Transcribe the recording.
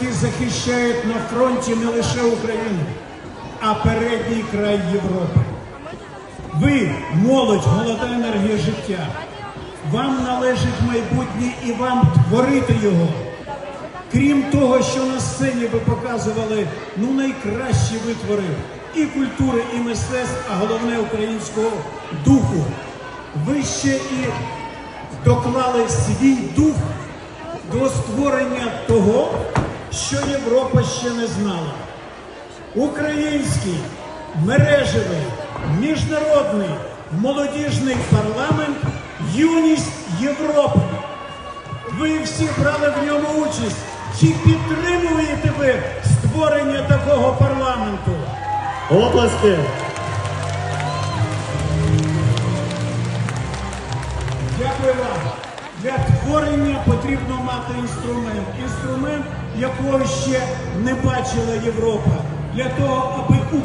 які захищають на фронті не лише Україну, а передній край Європи. Ви, молодь, молода енергія життя. Вам належить майбутнє і вам творити його. Крім того, що на сцені ви показували ну найкращі витвори і культури, і мистецтв, а головне українського духу. Ви ще і доклали свій дух до створення того, що Європа ще не знала. Український мережевий міжнародний молодіжний парламент Юність Європи. Ви всі брали в ньому участь. Чи підтримуєте ви створення такого парламенту? Оплески. Дякую вам. Для творення потрібно мати інструмент. Інструмент, якого ще не бачила Європа. Для того, аби Україна.